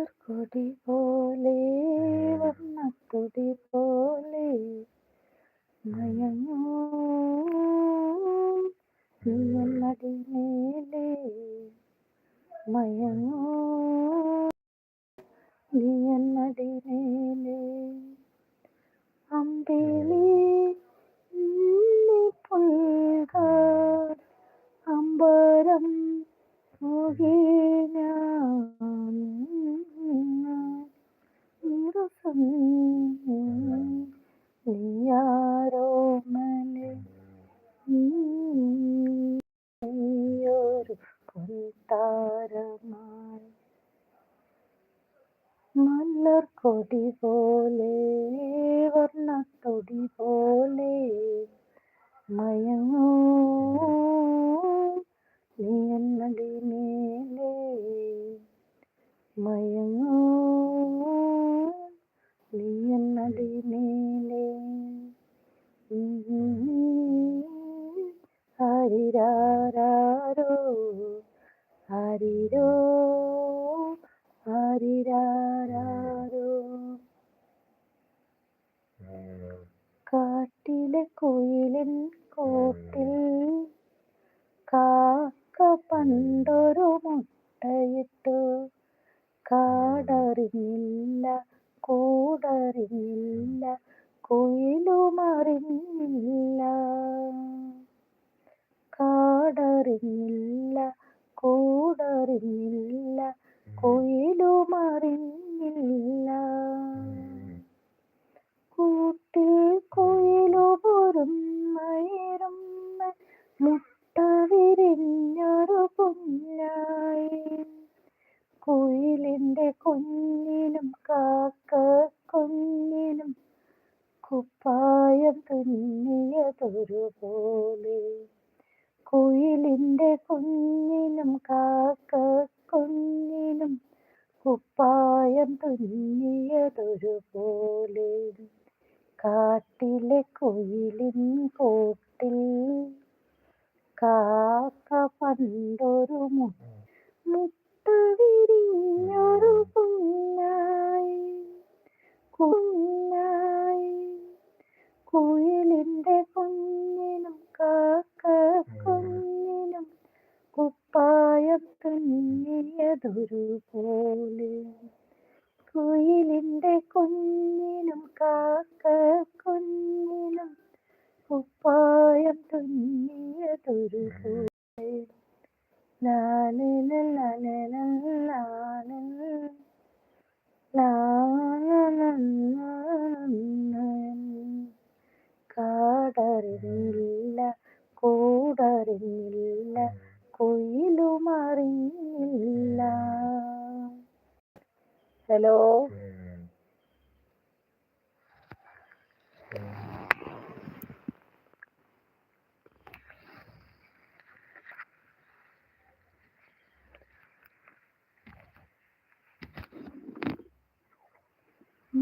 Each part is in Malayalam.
മലർക്കൊടി പോലെ വർണത്തൊടി പോലെ മയങ്ങൂ. നീയല്ലടി മേലെ മയങ്ങൂ. നീയല്ലടി മേലെ അമ്പിളി പുൽകാർ അമ്പരം മുകി മലർക്കൊടി പോലെ വർണത്തൊടി പോലെ മയങ്ങൂ. നീ എന്നടി മേലെ മയങ്ങൂ. നീ എന്നടി മേലെ ഹരിരാരോ ഹരിരോ ഹരിരാരോ കാട്ടിലെ കുയിലിൻ കോട്ടിൽ കാക്ക പണ്ടൊരു മുട്ടയിട്ടു. കാടറിഞ്ഞില്ല കൂടറിഞ്ഞില്ല കുയിലുമറിഞ്ഞില്ല. കാടറിഞ്ഞില്ല കൂടറിഞ്ഞില്ല കുയിലുമറിഞ്ഞില്ല. കൂട്ടിൽ മുട്ട വിരിഞ്ഞൊരു കുഞ്ഞായി കുയിലിന്റെ കുഞ്ഞിനും കാക്ക കുഞ്ഞിനും കുപ്പായം തുന്നിയതൊരുപോലെ കുയിലിന്റെ കുഞ്ഞിനും കാക്ക കുഞ്ഞിനും കുപ്പായം തുന്നിയതൊരുപോലെ കാട്ടിലെ കുയിലിൻ കൂട്ടിൽ കാക്ക പണ്ടൊരു മുട്ട വിരിഞ്ഞൊരു കുഞ്ഞായി. കുഞ്ഞായി. കുയിലിന്റെ കുഞ്ഞിനും കാക്ക കുഞ്ഞിനും കുപ്പായത്തുന്നിയതൊരു തുന്നിയതൊരുപോലെ കുയിലിന്റെ കുഞ്ഞിനും കാക്ക കുഞ്ഞിനും കുപ്പായം തുന്നിയതൊരുപോലെ ലാലില കാടറിഞ്ഞില്ല കൂടറിഞ്ഞില്ല കുയിലുമറിഞ്ഞില്ല. ഹലോ?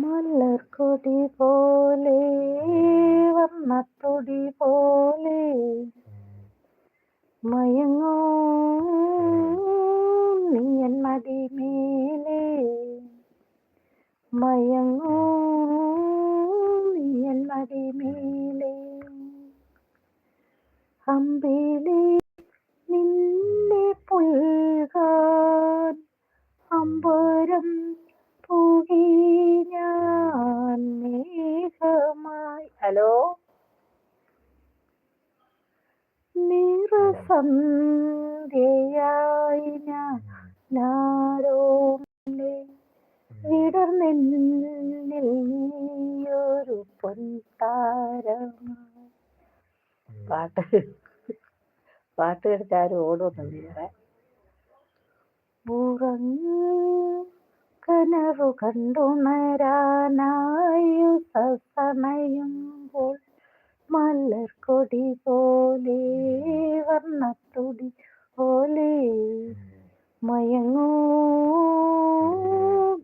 മലർക്കൊടി പോലെ വർണത്തൊടി പോലെ. മയങ്ങോ നീയൻ എന്നടി മേലെ മയങ്ങൂ നീ എന്നടി മേലെ ഹലോ? നിറസന്ധ്യയായി ഞാൻ നാരോമലെ വിടർന്നെന്നിൽ നീയൊരു പൊൻതാരമായി. പാട്ട് പാട്ട് കേട്ടിട്ട് ആരും ഉറങ്ങ് കനവു കണ്ടുണരാനായു സണയുമ്പോൾ മലർക്കൊടി പോലെ വർണത്തൊടി പോലെ മയങ്ങൂ.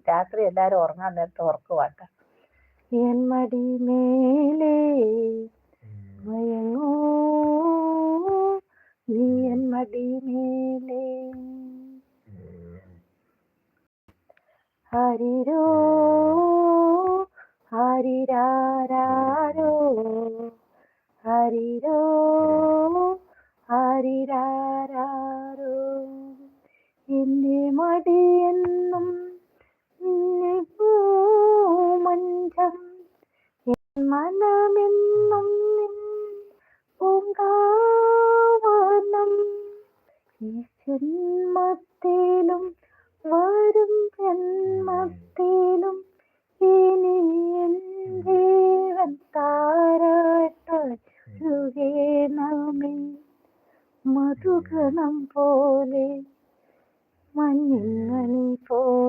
രാത്രി എല്ലാരും ഉറങ്ങാൻ നേരത്തെ ഉറക്കുവാട്ട. എൻ മടി മേലേ മയങ്ങൂ. നീ എൻ മടി മേലേ. ഹരിരോ മനമെന്നും പൂങ്കാവനം ഈ ജന്മത്തിലും വരും ജന്മത്തിലും ഇനി ജീവൻ താരാട്ടേ മധുഗണം പോലെ മഞ്ഞിങ്ങണി പോലെ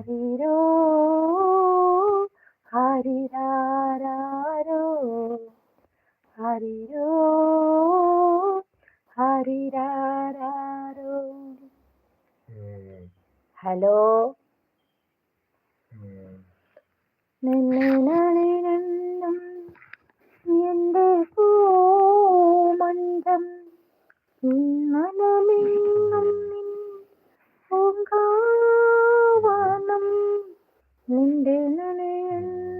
ഹരിരോ ഹരിരാരോ ഹരിരോ ഹരിരാരോ ഹലോ ഹലോ ഉം. നിന്നിനും എന്റെ